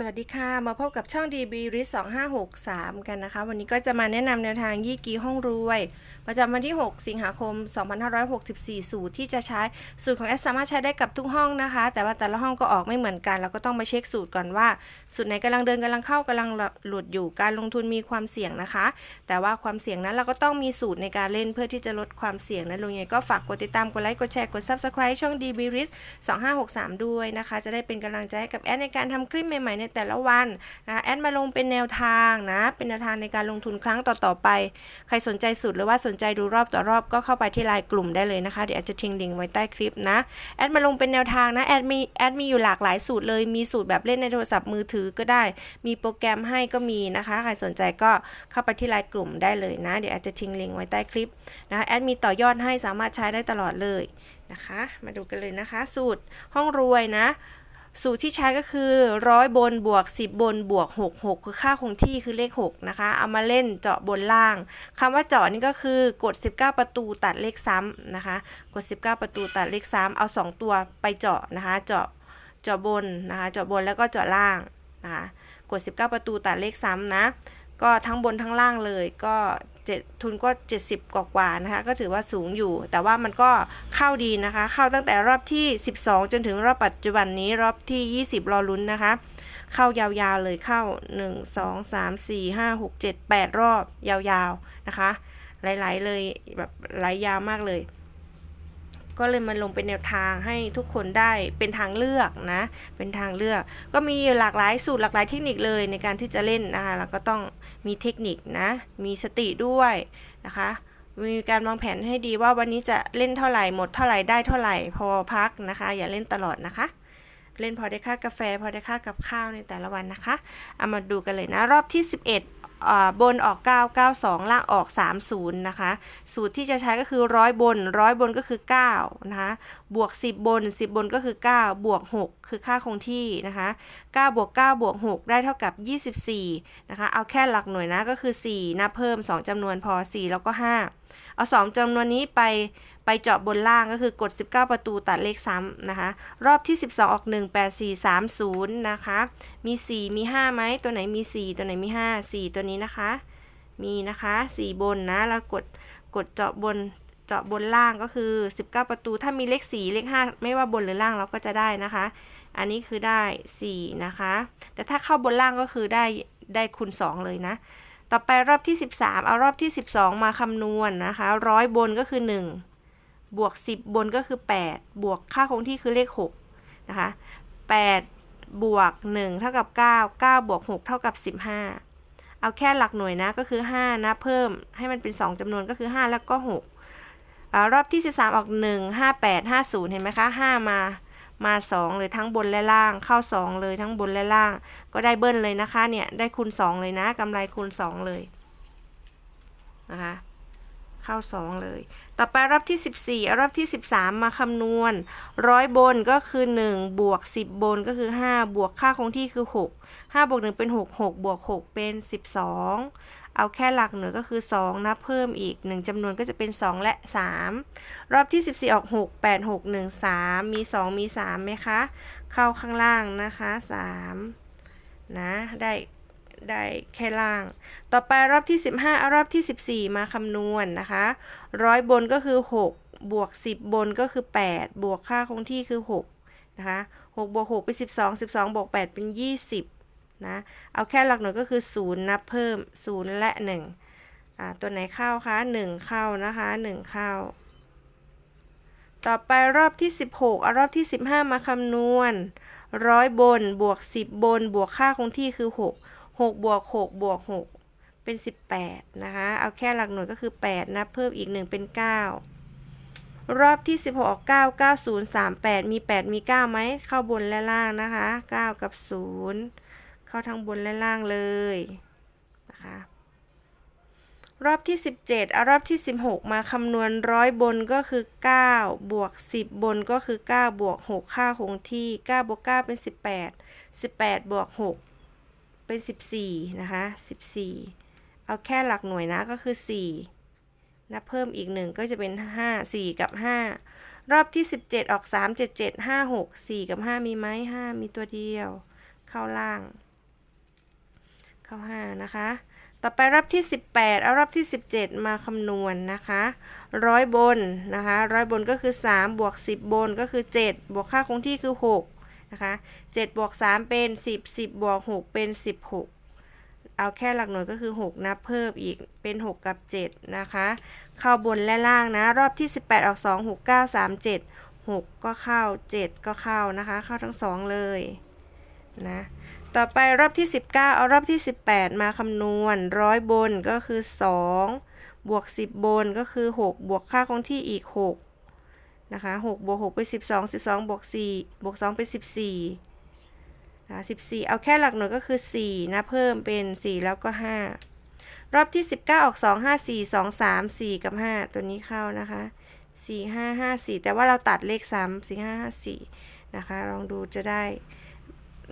สวัสดีค่ะ มาพบกับช่อง DB r i s 2563 กันนะคะ วันนี้ก็จะมาแนะนำแนวทางยี่กีห้องรวย ประจำวันที่ 6 สิงหาคม 2564 สูตรที่จะใช้สูตรของแอสสามารถใช้ได้กับทุกห้องนะคะ แต่ว่าแต่ละห้องก็ออกไม่เหมือนกัน เราก็ต้องมาเช็คสูตรก่อนว่า สูตรไหนกำลังเดินกำลังเข้ากำลังหลุดอยู่การลงทุนมีความเสี่ยงนะคะ แต่ว่าความเสี่ยงนั้นเราก็ต้องมีสูตรในการเล่นเพื่อที่จะลดความเสี่ยงนะลุงยังก็ฝากกดติดตามกดไลค์กดแชร์กด Subscribe ช่อง DB r i s 2563 ด้วยนะคะ จะได้เป็นกำลังใจให้กับแอดในการทำคลิปใหม่ๆในแต่ละวันนะแอดมาลงเป็นแนวทางนะ เป็นแนวทางในการลงทุนครั้งต่อๆไป ใครสนใจสูตรหรือว่าสนใจดูรอบต่อรอบก็เข้าไปที่ไลน์กลุ่มได้เลยนะคะ เดี๋ยวแอดจะทิ้งลิงก์ไว้ใต้คลิปนะแอดมาลงเป็นแนวทางนะแอดมีแอดมีอยู่หลากหลายสูตรเลยมีสูตรแบบเล่นในโทรศัพท์มือถือก็ได้ มีโปรแกรมให้ก็มีนะคะ ใครสนใจก็เข้าไปที่ไลน์กลุ่มได้เลยนะ เดี๋ยวแอดจะทิ้งลิงก์ไว้ใต้คลิปนะแอดมีต่อยอดให้สามารถใช้ได้ตลอดเลยนะคะ มาดูกันเลยนะคะ สูตรห้องรวยนะ สูตรที่ใช้ก็คือร้อยบนบวก 10 บนบวก 6 6 คือค่าคงที่คือเลข 6 นะคะ เอามาเล่นเจาะบนล่างคำว่าเจาะนี่ก็คือกด 19 ประตูตัดเลขซ้ำนะคะ กด 19 ประตูตัดเลขซ้ำเอา 2 ตัวไปเจาะนะคะ เจาะเจาะบนนะคะ เจาะบนแล้วก็เจาะล่างนะคะ กด 19 ประตูตัดเลขซ้ำนะ ก็ทั้งบนทั้งล่างเลยก็เจ็ดทุนก็ 70 กว่ากว่านะคะ ก็ถือว่าสูงอยู่ แต่ว่ามันก็เข้าดีนะคะ เข้าตั้งแต่รอบที่ 12 จนถึงรอบปัจจุบันนี้รอบที่ 20 รอลุ้นนะคะ เข้ายาวๆเลยเข้า 1 2 3 4 5 6 7 8 รอบยาวๆนะคะ หลายๆเลยแบบไหลายยาวมากเลย ก็เลยมาลงเป็นแนวทางให้ทุกคนได้เป็นทางเลือกนะ เป็นทางเลือก ก็มีหลากหลายสูตรหลากหลายเทคนิคเลยในการที่จะเล่นนะคะแล้วก็ต้องมีเทคนิคนะ มีสติด้วยนะคะมีการวางแผนให้ดีว่าวันนี้จะเล่นเท่าไหร่หมดเท่าไหร่ได้เท่าไหร่พอพักนะคะ อย่าเล่นตลอดนะคะ เล่นพอได้ค่ากาแฟ พอได้ค่ากับข้าวในแต่ละวันนะคะเอามาดูกันเลยนะ รอบที่ 11อ่าบนออก 9 92 ล่างออก 30 นะคะ สูตรที่จะใช้ก็คือร้อยบนร้อยบนก็คือ 9 นะคะ บวก 10 บน 10 บนก็คือ 9 บวก 6 คือค่าคงที่นะคะ 9 บวก 9 บวก 6 ได้เท่ากับ 24 นะคะ เอาแค่หลักหน่วยนะก็คือ 4 นับเพิ่ม 2จำนวนพอ 4 แล้วก็ 5 เอา 2จำนวนนี้ไป ไปเจาะบนล่างก็คือกด 19 ประตูตัดเลขซ้ำนะคะ รอบที่ 12 ออก 1 8 4 3 0 นะคะ มี 4 มี5ไหมตัวไหนมี 4 ตัวไหนมี 5 4 ตัวนี้นะคะ มีนะคะ 4 บนนะ แล้วกดกดเจาะบนเจาะบนล่างก็คือ 19 ประตู ถ้ามีเลข 4 เลข 5 ไม่ว่าบนหรือล่างเราก็จะได้นะคะ อันนี้คือได้ 4 นะคะ แต่ถ้าเข้าบนล่างก็คือได้ได้คูณ 2 เลยนะ ต่อไปรอบที่ 13 เอารอบที่ 12 มาคำนวณนะคะ ร้อยบนก็คือ 1 บวก 10 บนก็คือ 8 บวกค่าคงที่คือเลข 6 นะคะ 8 บวก 1 เท่ากับ 9 9 บวก 6 เท่ากับ 15 เอาแค่หลักหน่วยนะก็คือ 5 นะ เพิ่มให้มันเป็น 2จำนวนก็คือ 5 แล้วก็ 6อรอบที่ 13 ออก 1 5 8 5 0 เห็นไหมคะ 5 มามา 2 เลยทั้งบนและล่าง เข้า 2 เลยทั้งบนและล่าง ก็ได้เบิ้ลเลยนะคะเนี่ย ได้คูณ 2 เลยนะกำไรคูณ 2 เลยนะคะ เข้า 2 เลย ต่อไปรอบที่ 14เอารอบที่ 13 มาคำนวณร้อยบนก็คือ 1 บวก 10 บนก็คือ 5 บวกค่าคงที่คือ 6 5บวก1เป็น 6 6 บวก 6 เป็น 12 เอาแค่หลักหน่วยก็คือ 2 นับเพิ่มอีก 1จำนวนก็จะเป็น 2 และ 3 รอบที่ 14 ออก 6 8 6 1 3 มี 2 มี3ไหมคะ เข้าข้างล่างนะคะ 3 นะ ได้ ได้แค่ล่าง ต่อไปรอบที่ 15เอารอบที่ 14 มาคำนวณนนะคะร้อยบนก็คือ 6 บวก 10 บนก็คือ 8 บวกค่าคงที่คือ 6 นะคะ6บวก6เป็น 12 12 บวก 8 เป็น 20 นะ เอาแค่หลักหน่วยก็คือ 0 นับเพิ่ม 0 และ 1 อ่า ตัวไหนเข้าคะ 1 เข้านะคะ 1 เข้า ต่อไปรอบที่ 16เอารอบที่ 15 มาคำนวณร้อยบนบวก 10 บนบวกค่าคงที่คือ 6 6บวก6บวก6เป็น 18 นะคะ เอาแค่หลักหน่วยก็คือ 8นับเพิ่มอีก 1 เป็น 9 รอบที่ 16 9 9 0 3 8 มี 8 มี 9 ไหม เข้าบนและล่างนะคะ 9 กับ 0 เข้าทั้งบนและล่างเลยนะคะรอบที่ 17เอารอบที่ 16 มาคำนวณร้อยบนก็คือ 9 บวก 10 บนก็คือ 9 บวก 6 ค่าคงที่ 9 บวก 9 เป็น 18 18 บวก 6 เป็น 14 นะคะ 14 เอาแค่หลักหน่วยนะก็คือ 4 นับเพิ่มอีก 1 ก็จะเป็น 5 4 กับ 5 รอบที่ 17 ออก 3 7 7 5 6 4 กับ 5 มีไหม5 มีตัวเดียว เข้าล่าง เข้าห้านะคะ ต่อไปรอบที่ 18 เอารอบที่ 17 มาคำนวณนะคะร้อยบนนะคะร้อยบนก็คือ 3 บวก 10 บนก็คือ 7 บวกค่าคงที่คือ 6 นะคะ7บวก3เป็น 10 10บวก6เป็น 16 เอาแค่หลักหน่วยก็คือ 6 นับเพิ่มอีกเป็น 6 กับ 7 นะคะ เข้าบนและล่างนะ รอบที่ 18 ออก 2 6 9 3 7 6 ก็เข้า 7 ก็เข้านะคะ เข้าทั้ง 2 เลยนะต่อไปรอบที่ 19 เอารอบที่ 18 มาคำนวณร้อยบนก็คือ 2 บวก 10 บนก็คือ 6 บวกค่าคงที่อีก 6 นะคะ6บวก6เป็น12 12บวก4บวก2เป็น14นะ14 เอาแค่หลักหน่วยก็คือ 4 นะ เพิ่มเป็น 4 แล้วก็ 5 รอบที่ 19 ออก 2 5 4 2 3 4 กับ 5 ตัวนี้เข้านะคะ 4 5 5 4 แต่ว่าเราตัดเลขซ้ำ4 5 5 4 นะคะ ลองดูจะได้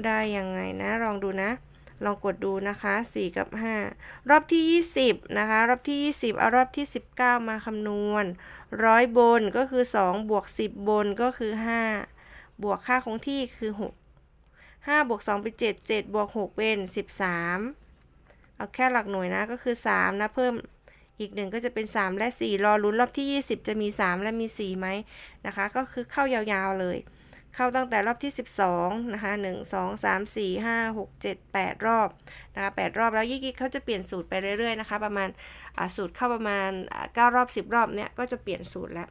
ได้ยังไงนะ ลองดูนะ ลองกดดูนะคะ 4 กับ 5 รอบที่ 20 นะคะ รอบที่ 20 เอารอบที่ 19 มาคำนวณร้อยบนก็คือ 2 บวก 10 บนก็คือ 5 บวกค่าคงที่คือ 6 5 บวก 2 เป็น 7 7 บวก 6 เป็น 13 เอาแค่หลักหน่วยนะ ก็คือ 3 นะ เพิ่มอีกหนึ่งก็จะเป็น 3 และ 4 รอลุ้นรอบที่ 20 จะมี 3 และมี4ไหมนะคะ ก็คือเข้ายาวๆเลย เข้าตั้งแต่รอบที่ 12 นะคะ 1 2 3 4 5 6 7 8 รอบนะคะ8รอบแล้วยี่กิ๊กเขาจะเปลี่ยนสูตรไปเรื่อยๆนะคะ ประมาณสูตรเข้าประมาณ 9 รอบ 10 รอบเนี้ยก็จะเปลี่ยนสูตรแล้ว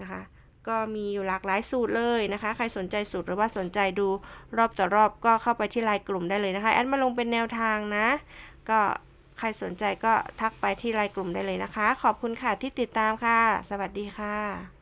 นะคะก็มีอยู่หลากหลายสูตรเลยนะคะ ใครสนใจสูตรหรือว่าสนใจดูรอบต่อรอบก็เข้าไปที่ไลน์กลุ่มได้เลยนะคะ แอดมาลงเป็นแนวทางนะ ก็ใครสนใจก็ทักไปที่ไลน์กลุ่มได้เลยนะคะ ขอบคุณค่ะที่ติดตามค่ะ สวัสดีค่ะ